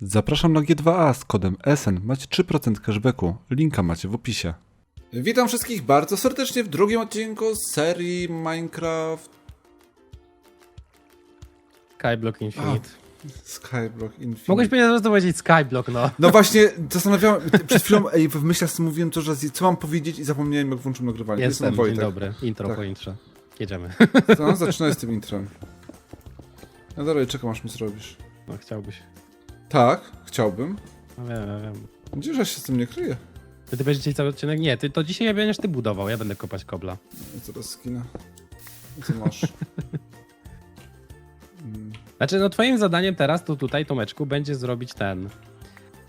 Zapraszam na G2A z kodem SN. Macie 3% cashbacku. Linka macie w opisie. Witam wszystkich bardzo serdecznie w drugim odcinku z serii Minecraft Skyblock Infinite. Skyblock Infinite. Mogłeś po prostu powiedzieć Skyblock, no. No właśnie, zastanawiałem, przed chwilą ej, w myślach mówiłem to, że co mam powiedzieć i zapomniałem jak włączyłem nagrywanie. Jestem, dzień Wojtek. dobry. Intro Tak. po intrze. Jedziemy. No, zaczynaj z tym intrem. No dalej, czekam aż mi zrobisz. No chciałbyś. Tak, chciałbym. No wiem, ja wiem. Gdzie że ja się z tym nie kryję? Ty, ty będziesz dzisiaj cały odcinek? Nie, ty, to dzisiaj będziesz ty budował, ja będę kopać kobla. Ja Zaraz skinę. Co masz? Mm, Znaczy, no twoim zadaniem teraz to tutaj, Tomeczku, będzie zrobić ten.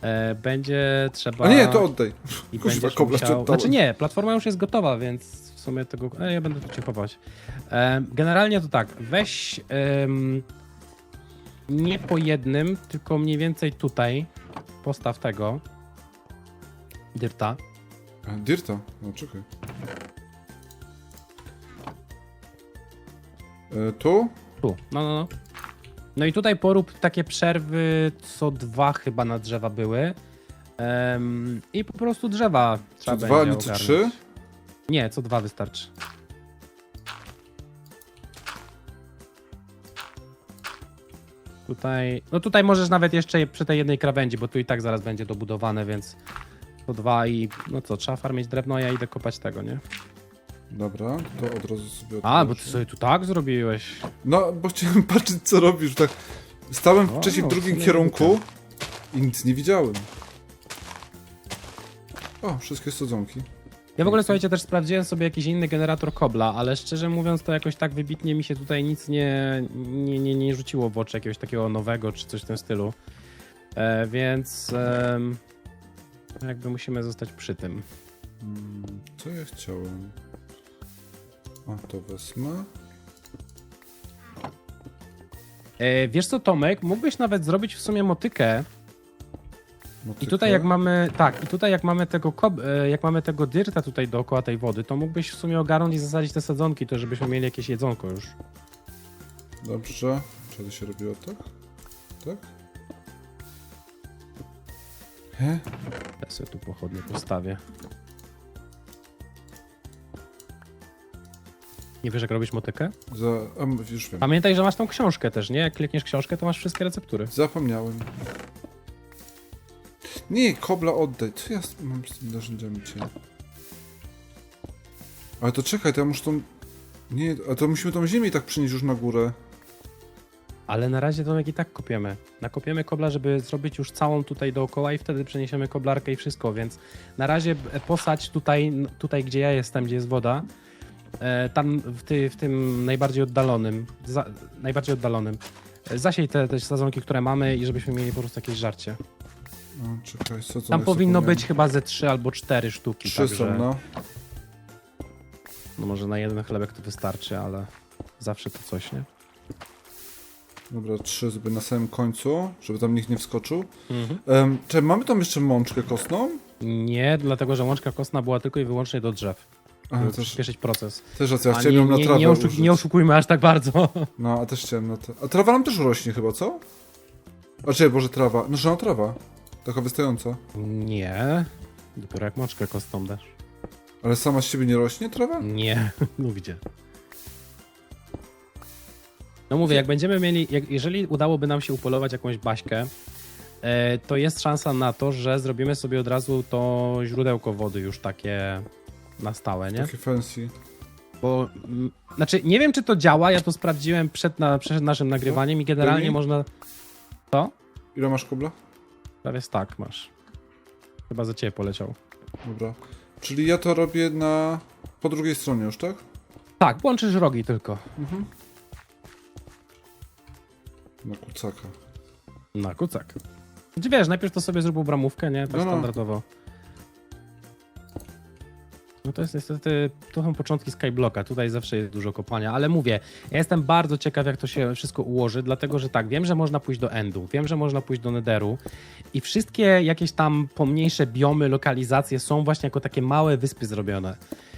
E, będzie trzeba... A nie, to oddaj. I Kuźwa, będziesz kobla musiał... oddałem. Znaczy nie, platforma już jest gotowa, więc w sumie tego... E, ja będę tu cię. E, generalnie to tak, weź em, nie po jednym, tylko mniej więcej tutaj postaw tego dyrta. A, Dirta? No czekaj. E, tu? Tu, no, no, no. No i tutaj porób takie przerwy, co dwa chyba na drzewa były. Em, I po prostu drzewa trzeba dwa, będzie nie co ogarnąć. trzy? Nie, co dwa wystarczy. Tutaj, no tutaj możesz nawet jeszcze przy tej jednej krawędzi, bo tu i tak zaraz będzie dobudowane, więc to dwa i no co, trzeba farmić drewno, ja idę kopać tego, nie? Dobra, to od razu sobie A, bo ty odłożę. sobie tu tak zrobiłeś. No, bo chciałem patrzeć co robisz, tak stałem O, wcześniej w drugim kierunku i nic nie widziałem. O, wszystkie sadzonki. Ja w ogóle, słuchajcie, też sprawdziłem sobie jakiś inny generator kobla, ale szczerze mówiąc, to jakoś tak wybitnie mi się tutaj nic nie, nie, nie, nie rzuciło w oczy jakiegoś takiego nowego, czy coś w tym stylu. E, więc em, jakby musimy zostać przy tym. Mm, Co ja chciałem? O, to wezmę. E, wiesz co, Tomek, mógłbyś nawet zrobić w sumie motykę i Motykę. tutaj jak mamy, tak, i tutaj jak mamy tego kob, e, jak mamy tego dyrta tutaj dookoła tej wody, to mógłbyś w sumie ogarnąć i zasadzić te sadzonki, to żebyśmy mieli jakieś jedzonko już. Dobrze. To się robiło tak? Tak? He? Ja sobie tu pochodnie postawię. Nie wiesz, jak robić motykę? Za... A, już wiem. Pamiętaj, że masz tą książkę też, nie? Jak klikniesz książkę, to masz wszystkie receptury. Zapomniałem. Nie, kobla oddaj. Co ja mam z tymi narzędziami cię? Ale to czekaj, to ja muszę tą... Nie, a to musimy tą ziemię i tak przynieść już na górę. Ale na razie to jak i tak kopiemy. Nakopiemy kobla, żeby zrobić już całą tutaj dookoła i wtedy przeniesiemy koblarkę i wszystko, więc na razie e, posadź tutaj, tutaj gdzie ja jestem, gdzie jest woda, e, tam w, ty, w tym najbardziej oddalonym, za, najbardziej oddalonym. E, Zasiej te, te sadzonki, które mamy i żebyśmy mieli po prostu jakieś żarcie. O, czekaj, co co Tam powinno być chyba ze trzy albo cztery sztuki. Trzy także, są, no. no może na jeden chlebek to wystarczy, ale zawsze to coś, nie? Dobra, trzy sobie na samym końcu, żeby tam nikt nie wskoczył. Mhm. Um, czy mamy tam jeszcze mączkę kostną? Nie, dlatego że łączka kostna była tylko i wyłącznie do drzew. A, Żeby też, przyspieszyć proces. też racja, ja chciałem ją na trawę nie, oszu- użyć. nie oszukujmy aż tak bardzo. No, a też chciałem na trawę. A trawa nam też rośnie chyba, co? A czekaj, Boże, trawa. No, że no trawa. Taka wystająca. Nie. Dopiero jak mączkę kostną dasz. Ale sama z siebie nie rośnie trawa? Nie, no gdzie? No mówię, jak będziemy mieli, jak, jeżeli udałoby nam się upolować jakąś baśkę, e, to jest szansa na to, że zrobimy sobie od razu to źródełko wody już takie na stałe, nie? Takie fancy. Bo, mm, znaczy, nie wiem czy to działa, ja to sprawdziłem przed, na, przed naszym nagrywaniem i generalnie można... Co? Ile masz kobla? Prawie tak masz. Chyba za ciebie poleciał. Dobra. Czyli ja to robię na... po drugiej stronie już, tak? Tak, łączysz rogi tylko. Mhm. Na kucaka. Na kucak. Znaczy wiesz, najpierw to sobie zrób bramówkę, nie? Tak No, no. standardowo. No to jest niestety, to są początki Skyblocka, tutaj zawsze jest dużo kopania, ale mówię, ja jestem bardzo ciekaw jak to się wszystko ułoży, dlatego że tak, wiem, że można pójść do Endu, wiem, że można pójść do Netheru i wszystkie jakieś tam pomniejsze biomy, lokalizacje są właśnie jako takie małe wyspy zrobione.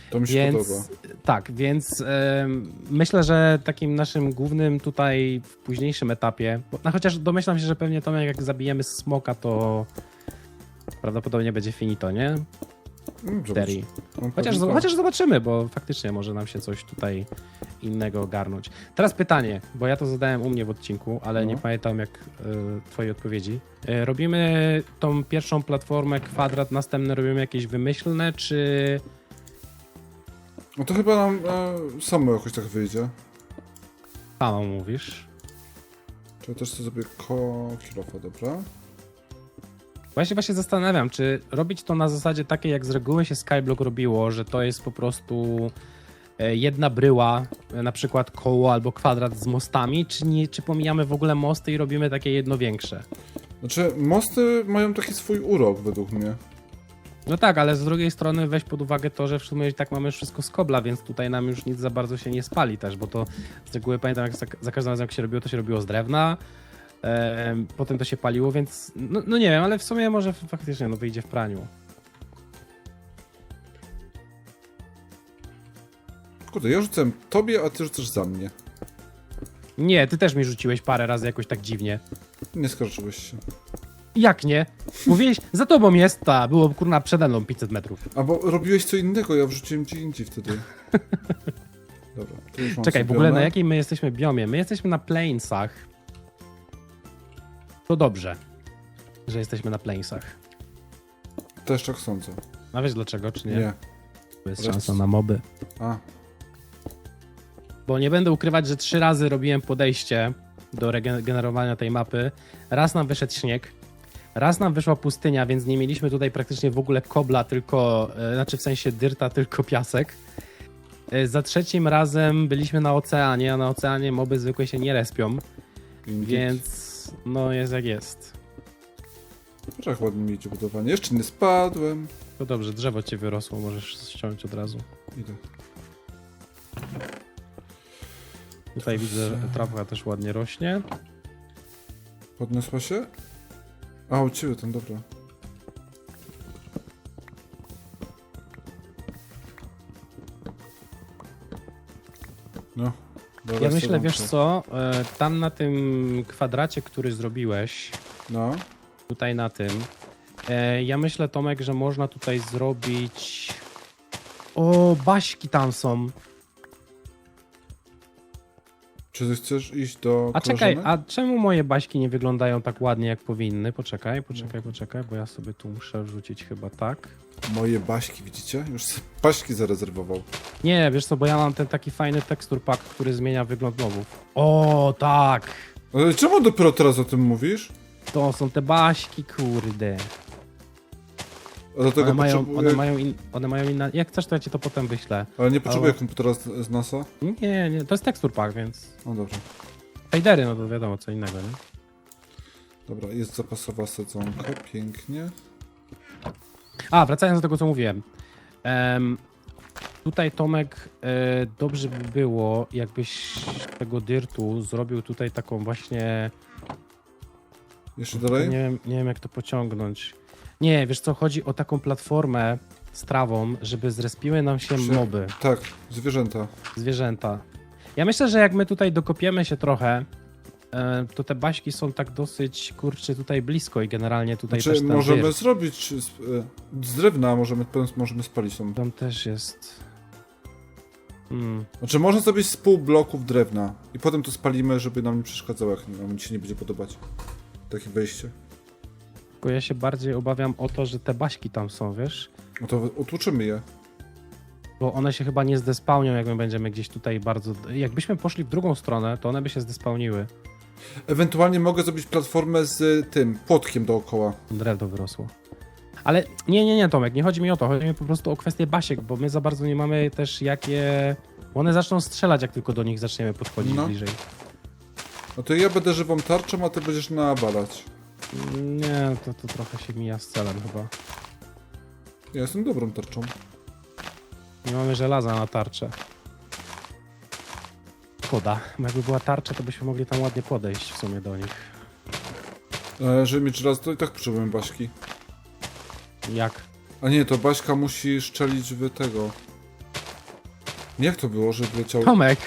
To mi się Więc podoba. tak, więc em, myślę, że takim naszym głównym tutaj w późniejszym etapie, bo, no chociaż domyślam się, że pewnie to jak zabijemy smoka, to prawdopodobnie będzie finito, nie? Mm. Serii. No, Chociaż, chociaż zobaczymy, bo faktycznie może nam się coś tutaj innego ogarnąć. Teraz pytanie, bo ja to zadałem u mnie w odcinku, ale nie No. pamiętam jak y, twojej odpowiedzi. Y, robimy tą pierwszą platformę kwadrat, następne robimy jakieś wymyślne, czy No to chyba nam e, samo jakoś tak wyjdzie. samo mówisz? Czy ja też chcę sobie ko kilofa, dobra? Właśnie właśnie zastanawiam, czy robić to na zasadzie takiej, jak z reguły się Skyblock robiło, że to jest po prostu e, jedna bryła, e, na przykład koło albo kwadrat z mostami, czy, nie, czy pomijamy w ogóle mosty i robimy takie jedno większe? Znaczy, mosty mają taki swój urok według mnie. No tak, ale z drugiej strony weź pod uwagę to, że w sumie tak mamy wszystko z kobla, więc tutaj nam już nic za bardzo się nie spali też, bo to z reguły pamiętam, jak za, za każdym razem jak się robiło, to się robiło z drewna, em, potem to się paliło, więc no, no nie wiem, ale w sumie może faktycznie no wyjdzie w praniu. Kurde, ja rzucam tobie, a ty rzucasz za mnie. Nie, ty też mi rzuciłeś parę razy jakoś tak dziwnie. Nie skarżyłeś się. Jak nie? Mówiłeś, za tobą jest ta, było kurna przede mną 500 metrów. A bo robiłeś co innego, ja wrzuciłem gdzie indziej wtedy. Dobra, to już mam Czekaj, w ogóle na jakiej my jesteśmy biomie? My jesteśmy na Plainsach. To dobrze, że jesteśmy na Plainsach. Też tak sądzę. A wiesz dlaczego, czy nie? Nie. To jest szansa na moby. A, Bo nie będę ukrywać, że trzy razy robiłem podejście do regen- generowania tej mapy. Raz nam wyszedł śnieg, raz nam wyszła pustynia, więc nie mieliśmy tutaj praktycznie w ogóle kobla, tylko, e, znaczy w sensie dyrta, tylko piasek. E, Za trzecim razem byliśmy na oceanie, a na oceanie moby zwykle się nie respią, więc no jest jak jest. Jak ładnie mi idzie budowanie. Jeszcze nie spadłem. To dobrze, drzewo ci wyrosło, możesz ściąć od razu. Idę. Tutaj widzę, że trawka też ładnie rośnie. Podniosła się? A, u ciebie tam, dobra. Myślę, wiesz co, e, tam na tym kwadracie, który zrobiłeś, No. tutaj na tym, e, ja myślę, Tomek, że można tutaj zrobić... O, baśki tam są. Czy ty chcesz iść do A czekaj, koleżanek? a czemu moje baśki nie wyglądają tak ładnie, jak powinny? Poczekaj, poczekaj, poczekaj, bo ja sobie tu muszę rzucić chyba tak. Moje baśki, widzicie? Już sobie baśki zarezerwował. Nie, wiesz co, bo ja mam ten taki fajny tekstur pack, który zmienia wygląd mobów. O, tak! Ale czemu dopiero teraz o tym mówisz? To są te baśki, kurde. A do tego One mają, potrzebuję... one mają, in, one mają inne... Jak chcesz, to ja ci to potem wyślę. Ale nie potrzebuję Ale- komputera z, z NASA? Nie, nie, to jest tekstur pack, więc... No dobra. Shadery, no to wiadomo, co innego, nie? Dobra, jest zapasowa sadzonka, pięknie. A, wracając do tego, co mówiłem. Em, tutaj Tomek, e, dobrze by było, jakbyś tego dyrtu zrobił tutaj taką właśnie... Jeszcze Nie dalej? wiem, nie wiem, jak to pociągnąć. Nie, wiesz co, chodzi o taką platformę z trawą, żeby zrespiły nam się Że- moby, Tak, zwierzęta. zwierzęta. Ja myślę, że jak my tutaj dokopiemy się trochę, to te baśki są tak dosyć, kurczę, tutaj blisko i generalnie tutaj Znaczy, też ten możemy zrobić z, e, z drewna, możemy, możemy spalić tą. Tam też jest... Hmm. Znaczy, można zrobić z pół bloków drewna i potem to spalimy, żeby nam nie przeszkadzało, jak nam się nie będzie podobać. Takie wejście. Tylko ja się bardziej obawiam o to, że te baśki tam są, wiesz? No to utłuczymy je. Bo one się chyba nie zdespałnią, jak my będziemy gdzieś tutaj bardzo... Jakbyśmy poszli w drugą stronę, to one by się zdespałniły. Ewentualnie mogę zrobić platformę z tym płotkiem dookoła. Drewno wyrosło. Ale nie, nie, nie, Tomek, nie chodzi mi o to. Chodzi mi po prostu o kwestię basiek, bo my za bardzo nie mamy też jakie... One zaczną strzelać, jak tylko do nich zaczniemy podchodzić No. bliżej. No to ja będę żywą tarczą, a ty będziesz nawalać. Nie, to, to trochę się mija z celem chyba. Ja jestem dobrą tarczą. Nie mamy żelaza na tarczę. Szkoda. Bo Jakby była tarcza, to byśmy mogli tam ładnie podejść w sumie do nich. A żeby mieć raz, to i tak potrzebujemy baśki. Jak? A nie, to Baśka musi szczelić w tego. Jak to było, że wleciał... Tomek,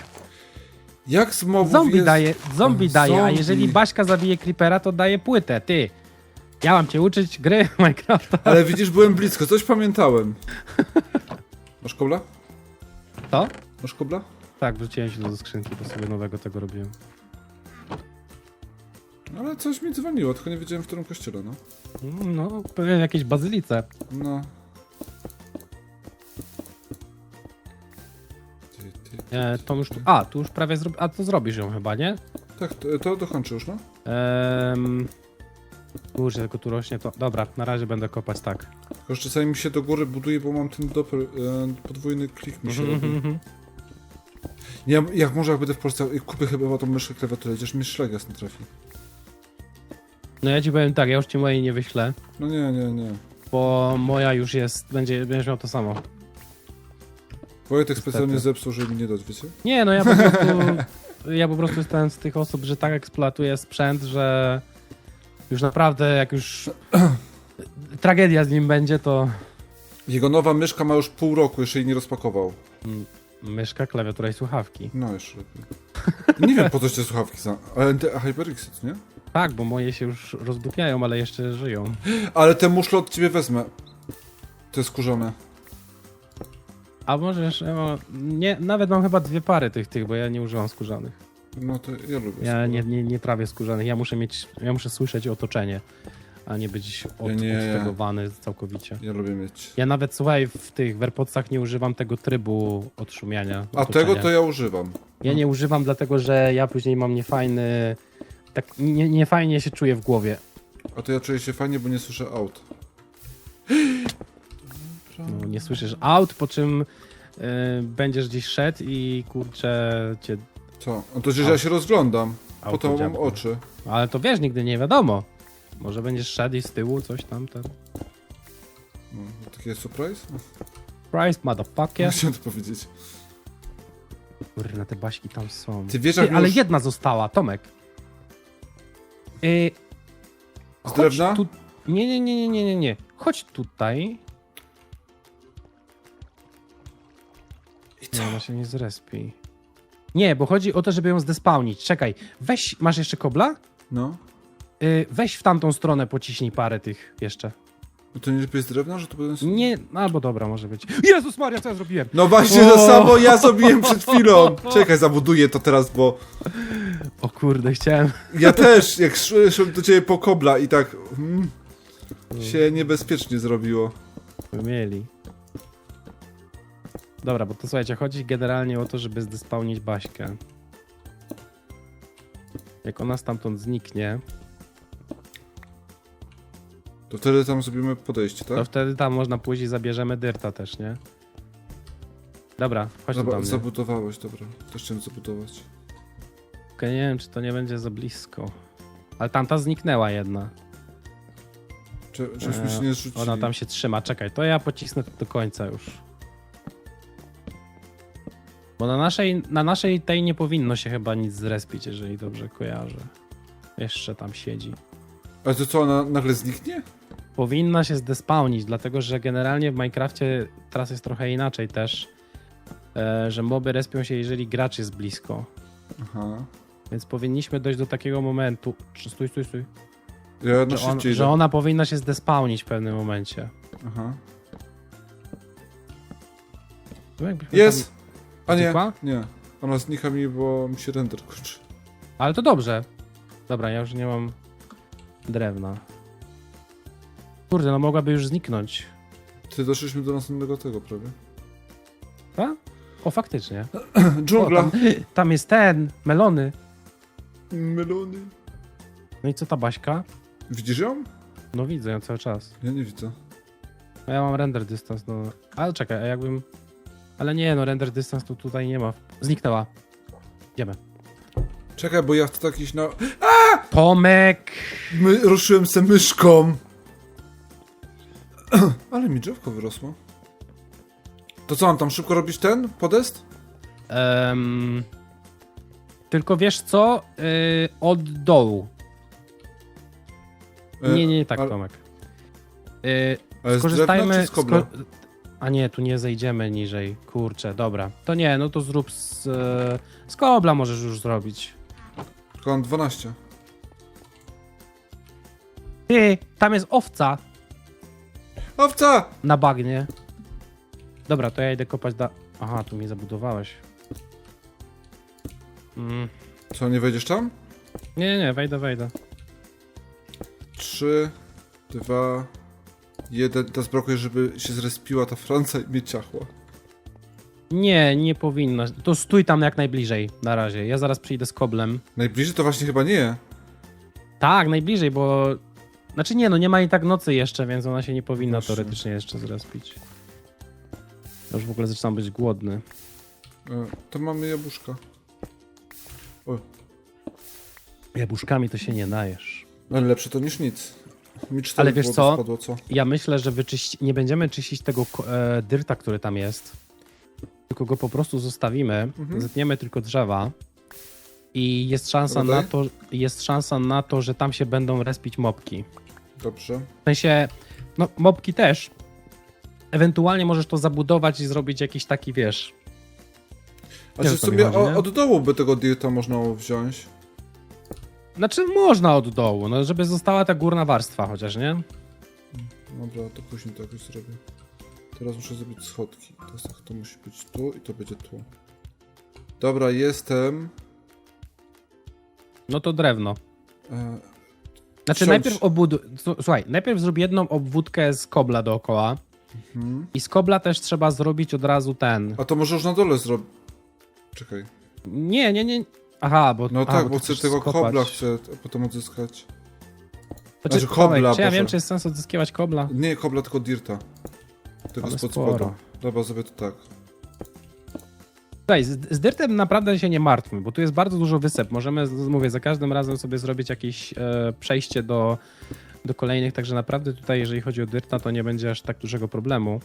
Jak z mobów zombie jest... daje, zombie O, daje, a zombie. jeżeli Baśka zabije creepera, to daje płytę, ty. Ja mam cię uczyć gry Minecrafta. Ale widzisz, byłem blisko, coś pamiętałem. Masz kobla? To? Masz kobla? Tak, wrzuciłem się do skrzynki, bo sobie nowego tego robiłem. Ale coś mi dzwoniło, tylko nie wiedziałem w którym kościele, no. No, pewnie jakieś bazylice. No. Ty, ty. E, to już tu, a, tu już prawie zrobi, a to zrobisz ją chyba, nie? Tak, to, to dokończę już, no. Ehm, kurczę, tylko tu rośnie to. Dobra, na razie będę kopać tak. Tylko że czasami mi się do góry buduje, bo mam ten doppel, e, podwójny klik mi się Mhm, robi. Nie, jak może jak będę w Polsce, kupię chyba tą myszę, klawiaturę, chociaż mi szlegas nie trafi. No ja ci powiem tak, ja już ci mojej nie wyślę, No nie, nie, nie. bo moja już jest, będzie, będziesz miał to samo. Wojtek specjalnie Niestety. zepsuł, żeby mi nie dać, wiecie? Nie, no ja po prostu, ja po prostu jestem z tych osób, że tak eksploatuję sprzęt, że już naprawdę jak już tragedia z nim będzie, to Jego nowa myszka ma już pół roku, jeszcze jej nie rozpakował. mm, myszka, klawiatura i słuchawki. No, jeszcze. Nie wiem, po co te słuchawki. Ale te HyperX, nie? Tak, bo moje się już rozdupiają, ale jeszcze żyją. Ale te muszle od ciebie wezmę. Te skórzone. A możesz, nie, nawet mam chyba dwie pary tych, tych, bo ja nie używam skórzanych. No to ja lubię. Ja nie, nie, nie trawię skórzanych, ja muszę mieć, ja muszę słyszeć otoczenie, a nie być od, Ja nie. całkowicie. Ja lubię mieć. Ja nawet, słuchaj, w tych w AirPodsach nie używam tego trybu odszumiania. A otoczenia. tego to ja używam. Ja nie używam, dlatego że ja później mam niefajny, tak nie, niefajnie się czuję w głowie. A to ja czuję się fajnie, bo nie słyszę aut. No, nie słyszysz aut, po czym y, będziesz gdzieś szedł i kurczę cię... Co? No to przecież ja się rozglądam. Po auto to mam oczy. Ale to wiesz, nigdy nie wiadomo. Może będziesz szedł i z tyłu coś tam, ten... No, taki surprise? No, Price, motherfucker. Chciałem to powiedzieć. Kurna, te baśki tam są. Ty wiesz, Ty, ale już- jedna została, Tomek. Yy, chodź drewna? Tu... Nie, nie, nie, nie, nie, nie, nie. Chodź tutaj. I co? ona się nie zrespi. Nie, bo chodzi o to, żeby ją zdespawnić. Czekaj, weź, masz jeszcze kobla? No. Yy, weź w tamtą stronę, pociśnij parę tych jeszcze. No to nie lepiej z drewna, że to będę... Nie, albo dobra, może być. Jezus Maria, co ja zrobiłem? No właśnie, to samo ja zrobiłem przed chwilą. Czekaj, zabuduję to teraz, bo O kurde, chciałem... ja też, jak sz- szedłem do ciebie po kobla i tak hmm, się niebezpiecznie zrobiło. Mieli. Dobra, bo to słuchajcie, chodzi generalnie o to, żeby zdespawnić Baśkę. Jak ona stamtąd zniknie, To wtedy tam zrobimy podejście, to tak? wtedy tam można pójść i zabierzemy dyrta też, nie? Dobra, chodź tu do Dobra, mnie. zabudowałeś, dobra. Też chciałem zabudować. Okej, nie wiem, czy to nie będzie za blisko. Ale tamta zniknęła jedna. Czy, żeśmy się nie zrzucili. E, Ona tam się trzyma. Czekaj, to ja pocisnę do końca już. Bo na naszej, na naszej tej nie powinno się chyba nic zrespić, jeżeli dobrze kojarzę. Jeszcze tam siedzi. Ale to co, ona nagle zniknie? Powinna się zdespawnić, dlatego że generalnie w Minecrafcie teraz jest trochę inaczej też, e, że moby respią się, jeżeli gracz jest blisko. Aha. Więc powinniśmy dojść do takiego momentu. Stój, stój, stój. Ja na Że, on, że idę. ona powinna się zdespawnić w pewnym momencie. Aha. No Jest! A nie, nie. Ona znika mi, bo mi się render kończy. Ale to dobrze. Dobra, ja już nie mam drewna. Kurde, no mogłaby już zniknąć. Ty doszliśmy do następnego tego prawie. Tak? O, faktycznie. O, Dżungla. tam, tam jest ten, melony. Melony. No i co ta Baśka? Widzisz ją? No widzę ją cały czas. Ja nie widzę. A ja mam render dystans, no. Ale czekaj, a jakbym... Ale nie, no render dystans tu tutaj nie ma. Zniknęła. Idziemy. Czekaj, bo ja tak iść na... Tomek! My, ruszyłem se myszką. Ale mi drzewko wyrosło. To co, mam tam szybko robić ten podest? Em, tylko wiesz co? Yy, od dołu. E, Nie, nie, nie tak, ale- Tomek. Yy, skorzystajmy... z kobla? sko- A nie, tu nie zejdziemy niżej. Kurczę, dobra. To nie, no to zrób z, e, z kobla możesz już zrobić. Tylko mam 12. Ty, tam jest owca Owca! na bagnie. Dobra, to ja idę kopać da... Aha, tu mnie zabudowałeś. Mm. Co, nie wejdziesz tam? Nie, nie, nie, wejdę, wejdę. 3, 2, 1. Teraz brakuje, żeby się zrespiła ta Franca i mnie ciachła. Nie, nie powinno. To stój tam jak najbliżej na razie. Ja zaraz przyjdę z koblem. Najbliżej to właśnie chyba nie. Tak, najbliżej, bo... Znaczy nie, no nie ma i tak nocy jeszcze, więc ona się nie powinna Właśnie. teoretycznie jeszcze zrespić. Ja już w ogóle zaczynam być głodny. E, To mamy jabłuszka. O, Jabłuszkami to się nie najesz. ale lepsze to niż nic. Mi 4 Ale wiesz co? Spadło, co? Ja myślę, że wyczyści... nie będziemy czyścić tego ko- e, dyrta, który tam jest, tylko go po prostu zostawimy, Mhm. zetniemy tylko drzewa i jest szansa na to, jest szansa na to, że tam się będą respić mopki. Dobrze. W sensie, no mopki też. Ewentualnie możesz to zabudować i zrobić jakiś taki, wiesz... A czy mi sobie chodzi, o, od dołu by tego dirta można wziąć? Znaczy można od dołu, no żeby została ta górna warstwa chociaż, nie? Dobra, to później to jakoś zrobię. Teraz muszę zrobić schodki. Teraz tak, to musi być tu i to będzie tu. Dobra, jestem. No to drewno. E, Znaczy Wsiądź. najpierw obud... s- Słuchaj, najpierw zrób jedną obwódkę z kobla dookoła hmm. i z kobla też trzeba zrobić od razu ten... A to może już na dole zrobić. Czekaj. Nie, nie, nie... Aha, bo... No a, tak, ty bo chcę tego skopać. kobla chcę potem odzyskać. Znaczy, Znaczy kobla, czy ja wiem, czy jest sens odzyskiwać kobla? Nie kobla, tylko dirta. Tego Ale spod sporo. spodu. Dobra, zrobię to tak. Słuchaj, z, z dyrtem naprawdę się nie martwmy, bo tu jest bardzo dużo wysep. Możemy, z- mówię, za każdym razem sobie zrobić jakieś e, przejście do, do kolejnych, także naprawdę tutaj, jeżeli chodzi o dyrta, to nie będzie aż tak dużego problemu.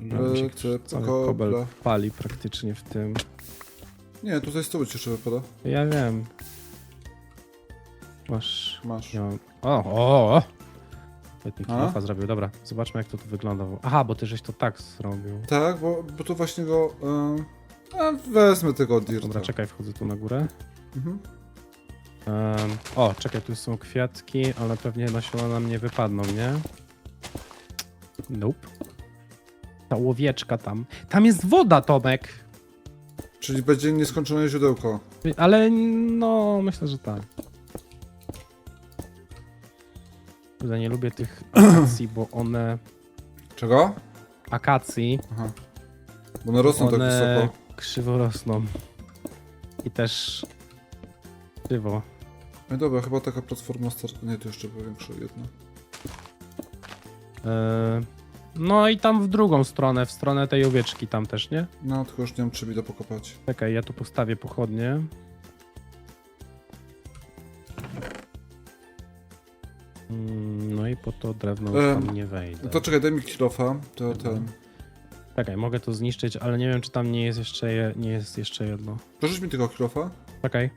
No, mi się Lecę kobla. kobel pali praktycznie w tym. Nie, tutaj z tyłu ci jeszcze wypada. Ja wiem. Masz... Masz. Ja mam... O, o, o! Świetnie kilofa zrobił. Dobra, zobaczmy jak to tu wygląda. Aha, bo ty żeś to tak zrobił. Tak, bo, bo tu właśnie go... A wezmę tego dirta. Dobra, czekaj, wchodzę tu na górę. Mhm. Em, o, czekaj, tu są kwiatki, ale pewnie nasiona nam nie wypadną, nie? Nope. Ta łowieczka tam. Tam jest woda, Tomek! Czyli będzie nieskończone źródełko. Ale no, myślę, że tak. Kurde, nie lubię tych akacji, bo one... Czego? Akacji, Aha. Bo one rosną tak one wysoko. krzywo rosną. I też krzywo. No dobra, chyba taka platforma start... Nie, to jeszcze większa jedna. E, No i tam w drugą stronę, w stronę tej owieczki tam też, nie? No, tylko już nie wiem, czy mi da pokopać. Czekaj, ja tu postawię pochodnie. Po to drewno tam nie wejdę. No to czekaj, daj mi kilofa. To ten... Czekaj, mogę to zniszczyć, ale nie wiem, czy tam nie jest jeszcze, je, nie jest jeszcze jedno. Proszę mi tego kilofa. Czekaj,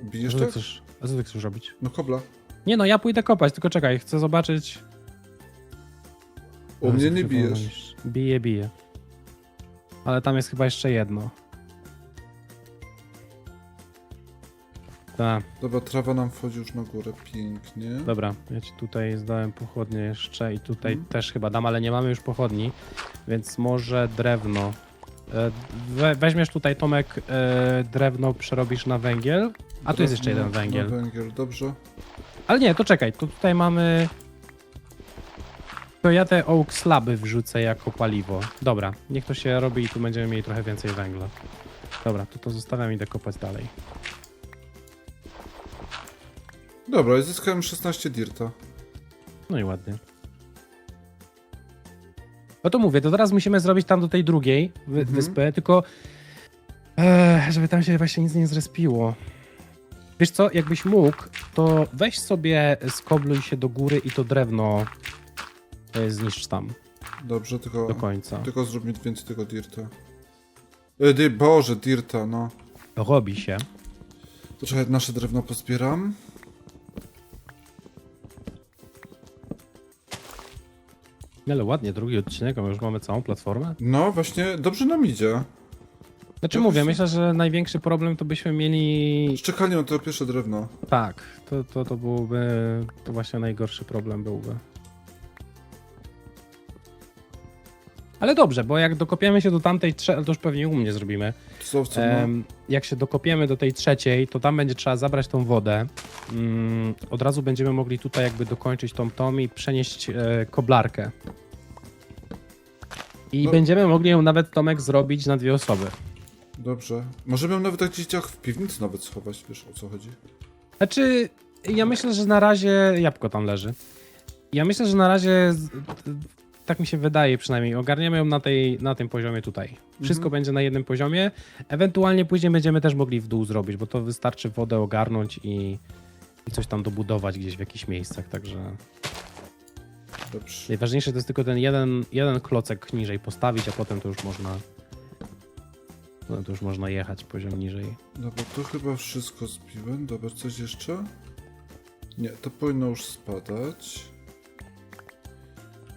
a Bijesz co ty tak? chcesz, a co ty chcesz robić? No kobla. Nie no, ja pójdę kopać, tylko czekaj, chcę zobaczyć... U mnie nie bijesz. Bije, bije. Ale tam jest chyba jeszcze jedno. Tak. Dobra, trawa nam wchodzi już na górę. Pięknie. Dobra, ja ci tutaj zdałem pochodnie jeszcze i tutaj Mhm. też chyba dam, ale nie mamy już pochodni, więc może drewno. E, We, weźmiesz tutaj Tomek e, drewno, przerobisz na węgiel. A tu jest jeszcze jeden Drewno węgiel. Na węgiel, dobrze. Ale nie, to czekaj, to tutaj mamy. To ja te oak slaby wrzucę jako paliwo. Dobra, niech to się robi i tu będziemy mieli trochę więcej węgla. Dobra, to to zostawiam i idę kopać dalej. Dobra, zyskałem 16 dirta. No i ładnie. No to mówię, to teraz musimy zrobić tam do tej drugiej wy Mhm. wyspy, tylko e, żeby tam się właśnie nic nie zrespiło. Wiesz co, jakbyś mógł, to weź sobie skobluj się do góry i to drewno e, zniszcz tam Dobrze, tylko... do końca. Tylko zrób mi więcej tego dirta. E, di, Boże, dirta, no. Robi się. To czekaj, nasze drewno pozbieram. Ale ładnie, drugi odcinek, a już mamy całą platformę. No właśnie, dobrze nam idzie. Znaczy mówię, właśnie. myślę, że największy problem to byśmy mieli... Szczekanie na to pierwsze drewno. Tak, to, to, to byłby... To właśnie najgorszy problem byłby. Ale dobrze, bo jak dokopiemy się do tamtej trzeciej, to już pewnie u mnie zrobimy. Co, co, no. Jak się dokopiemy do tej trzeciej, to tam będzie trzeba zabrać tą wodę. Mm, od razu będziemy mogli tutaj jakby dokończyć tą tom i przenieść e, koblarkę. I No. będziemy mogli ją nawet Tomek zrobić na dwie osoby. Dobrze. Możemy ją nawet tak gdzieś w piwnicy nawet schować, wiesz o co chodzi. Znaczy, ja myślę, że na razie jabłko tam leży. Ja myślę, że na razie, tak mi się wydaje przynajmniej, ogarniemy ją na, tej, na tym poziomie tutaj. Wszystko Mhm. będzie na jednym poziomie. Ewentualnie później będziemy też mogli w dół zrobić, bo to wystarczy wodę ogarnąć i, i coś tam dobudować gdzieś w jakichś miejscach, także Dobrze. najważniejsze to jest tylko ten jeden, jeden klocek niżej postawić, a potem to już można potem to już można jechać poziom niżej. Dobra, to chyba wszystko zbiłem. Dobra, coś jeszcze? Nie, to powinno już spadać.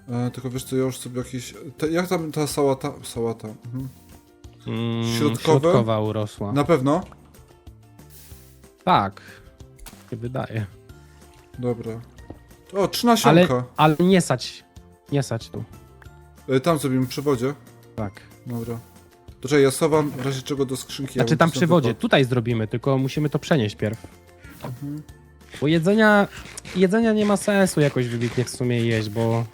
E, tylko wiesz co, ja już sobie jakieś... Te, jak tam ta sałata... Sałata. Mhm. Mm, Środkowe? Środkowa urosła. Na pewno? Tak. Się wydaje. Dobra. O, trzy Ale, nasionka. ale nie sać. Nie sać tu. E, tam zrobimy przy wodzie. Tak. Dobra. To czekaj, ja schowam w razie czego do skrzynki. ja Znaczy bym tam przy wodzie. Tutaj zrobimy, tylko musimy to przenieść pierw. Mhm. Bo jedzenia, jedzenia nie ma sensu jakoś wybitnie w sumie jeść, bo...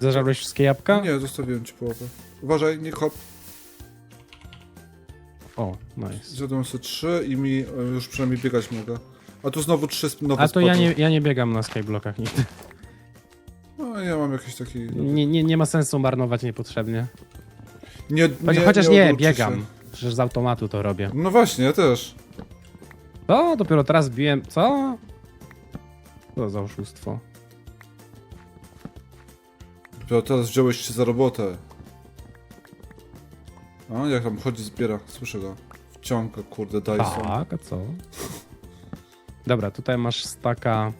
Zażarłeś wszystkie jabłka? Nie, zostawiłem ci połowę. Uważaj, nie kop. O, nice. Zjadłem sobie trzy i mi e, już przynajmniej biegać mogę. A tu znowu trzy sp- nowe A to ja spadły. nie, ja nie biegam na skyblockach nigdy. No ja mam jakiś taki... Nie, nie, nie ma sensu marnować niepotrzebnie. Nie, Chociaż, chociaż nie, odwróćcie biegam. się. Przecież z automatu to robię. No właśnie, ja też. Co? Dopiero teraz biłem. Co? Co za oszustwo. Dopiero teraz wziąłeś się za robotę. A, jak tam chodzi, zbiera. Słyszę go. Wciąga, kurde, Dyson. Tak, a co? Dobra, tutaj masz staka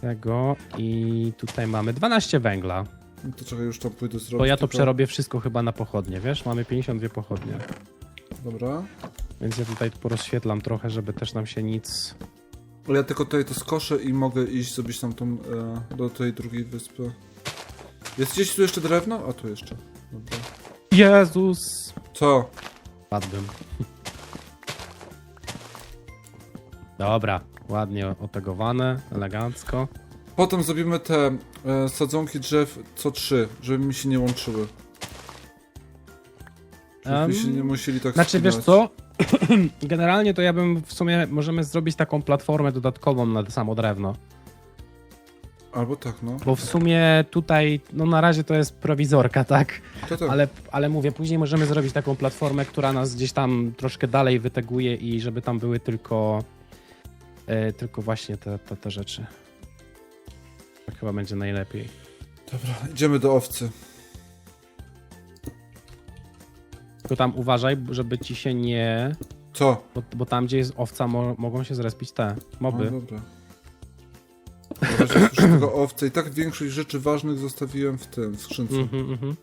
tego i tutaj mamy 12 węgla. No to czekaj, już tam pójdę zrobić. To ja to tylko- przerobię wszystko chyba na pochodnie, wiesz? Mamy 52 pochodnie. Dobra. Więc ja tutaj porozświetlam trochę, żeby też nam się nic... Ale ja tylko tutaj to skoszę i mogę iść zrobić tam tą, e, do tej drugiej wyspy. Jest gdzieś tu jeszcze drewno? A tu jeszcze. Dobra. Jezus! Co? Padłbym. Dobra, ładnie otegowane, elegancko. Potem zrobimy te e, sadzonki drzew co trzy, żeby mi się nie łączyły. Em, się nie musieli tak Znaczy, wiesz spinać. co? Generalnie to ja bym w sumie, możemy zrobić taką platformę dodatkową na samo drewno. Albo tak, no. Bo w sumie tutaj, no na razie to jest prowizorka, tak? To tak. Ale, ale mówię, później możemy zrobić taką platformę, która nas gdzieś tam troszkę dalej wyteguje i żeby tam były tylko, e, tylko właśnie te, te, te rzeczy. Tak chyba będzie najlepiej. Dobra, idziemy do owcy. Tylko tam uważaj, żeby ci się nie... Co? Bo, bo tam, gdzie jest owca, mo, mogą się zrespić te moby. No, dobra. Słyszę tylko owce i tak większość rzeczy ważnych zostawiłem w tym, w skrzynce. Mhm, mhm.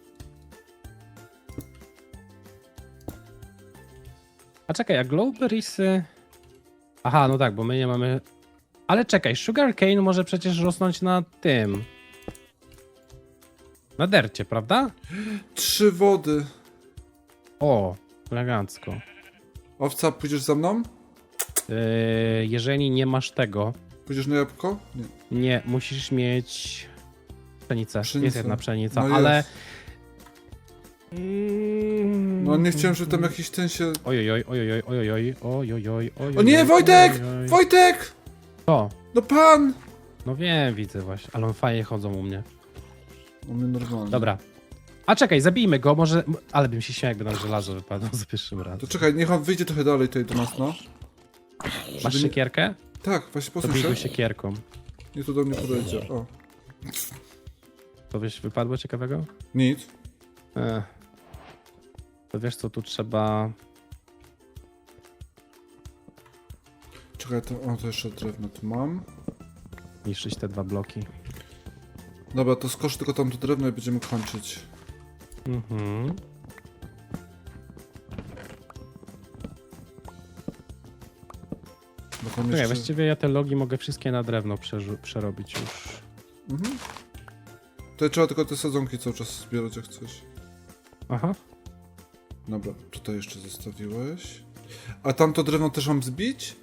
A czekaj, a Glowberriesy... Aha, no tak, bo my nie mamy... Ale czekaj, Sugarcane może przecież rosnąć na tym... Na dercie, prawda? Trzy wody. O, elegancko. Owca, pójdziesz za mną? Yy, jeżeli nie masz tego, Pójdziesz na jabłko? Nie. nie, musisz mieć pszenicę. Pszenicę. Jest jedna pszenica, No ale... jest. No nie chciałem, żeby tam jakiś ten się... Ojojoj, ojojoj, ojojoj, ojojoj, ojojoj. O nie, Wojtek! ojojoj. Wojtek! Co? No pan! No wiem, widzę właśnie, ale on fajnie chodzą u mnie. O mnie normalnie. Dobra. A czekaj, zabijmy go, może... Ale bym się śmiał, jakby nam żelazo wypadło za pierwszym razem. To czekaj, niech on wyjdzie trochę dalej tutaj do nas, no. Masz Żeby nie- siekierkę? Tak, właśnie To bij posłuchaj. go siekierką. Nie tu do mnie podejdzie. O, To wiesz, wypadło ciekawego? nic. Ech. To wiesz co, tu trzeba... Czekaj, to, o, to jeszcze drewno tu mam. niszczyć te dwa bloki. Dobra, to skocz tylko tam to drewno i będziemy kończyć. Mhm. Bo tam Czekaj, jeszcze... właściwie ja te logi mogę wszystkie na drewno przerzu- przerobić już. Mhm. To trzeba tylko te sadzonki cały czas zbierać jak coś. Aha. Dobra, tutaj jeszcze zostawiłeś. A tamto drewno też mam zbić?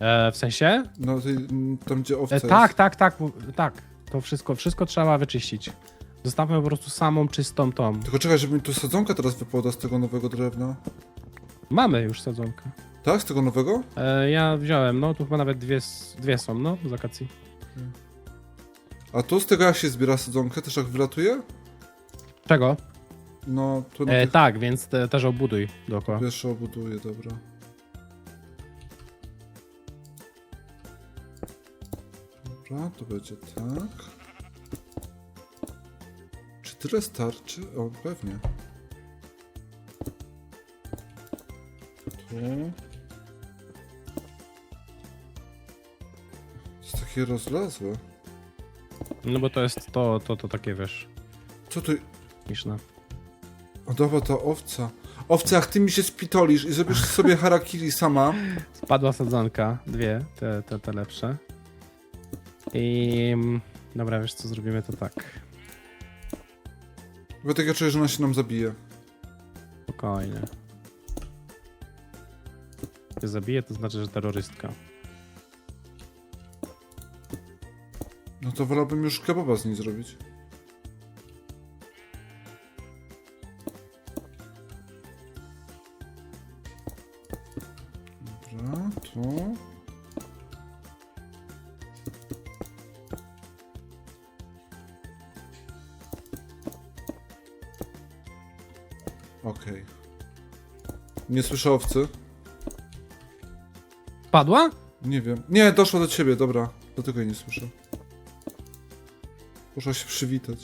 E, w sensie? No, m, tam gdzie owca E, jest. tak, tak, tak, tak. To wszystko, wszystko trzeba wyczyścić. Zostawmy po prostu samą czystą tą. Tylko czekaj, żeby mi tu sadzonka teraz wypłoda z tego nowego drewna. Mamy już sadzonkę. Tak, z tego nowego? E, ja wziąłem, no tu chyba nawet dwie, s- dwie są, no, z akacji. A tu z tego jak się zbiera sadzonkę, też jak wylatuje? Czego? No, tu na E, tych tak, więc te, też obuduj dookoła. pierwsze obuduję, dobra. Dobra, to będzie tak. Tyle starczy? O, pewnie. Tu. Jest takie rozlazłe. No bo to jest to, to, to takie, wiesz, Co tu... śmieszne. O, dobra, ta owca. Owca, jak ty mi się spitolisz i zrobisz sobie harakiri sama. Spadła sadzonka, dwie, te, te, te lepsze. I... mm, Dobra, wiesz co, zrobimy to tak. Bo tak ja czuję, że ona się nam zabije. Spokojnie. Jak zabije, to znaczy, że terrorystka. No to wolałbym już kebaba z niej zrobić. Okej. Nie słyszę owcy. Padła? Nie wiem. Nie, doszła do ciebie, dobra. Dlatego jej nie słyszę. Poszła się przywitać.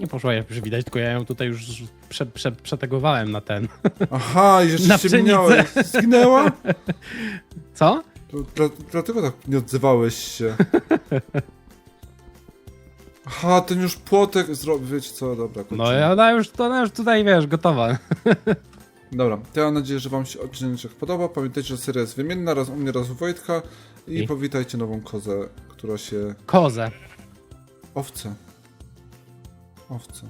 Nie poszła je przywitać, tylko ja ją tutaj już prze, prze, przetegowałem na ten. Aha, i jeszcze Na się pszenicę. minąłeś. Zginęła? Co? To, dla, dlatego tak nie odzywałeś się. Aha, ten już płotek zrobił, wiecie co, dobra. No kończymy. i ona już, to ona już tutaj, wiesz, gotowa. Dobra, to ja mam nadzieję, że wam się odcinek podoba. Pamiętajcie, że seria jest wymienna, raz u mnie, raz u Wojtka. I, I? powitajcie nową kozę, która się... Kozę. Owce. Owce.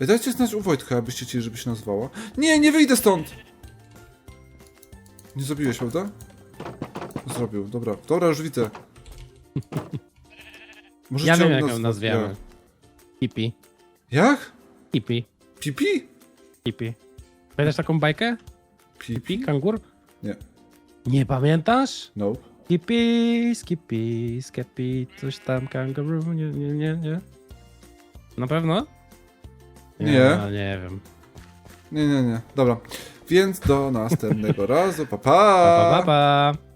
Ej, Dajcie znać u Wojtka, abyście chcieli, żeby się nazwała. Nie, nie wyjdę stąd! Nie zrobiłeś, prawda? Zrobił, dobra. Dobra, już widzę. Możecie Ja wiem, jak ją nazwiemy. Hippie. Jak? Hippie. Pipi? Hippie. Pamiętasz taką bajkę? Pipi? Hippie, kangur? Nie. Nie pamiętasz? Nope. Hippie, skippy, skippy, coś tam, kangaroo, nie, nie, nie, nie. Na pewno? Nie. Ja, nie wiem. Nie, nie, nie. Dobra. Więc do następnego razu. Pa, pa! Pa, pa, pa, pa.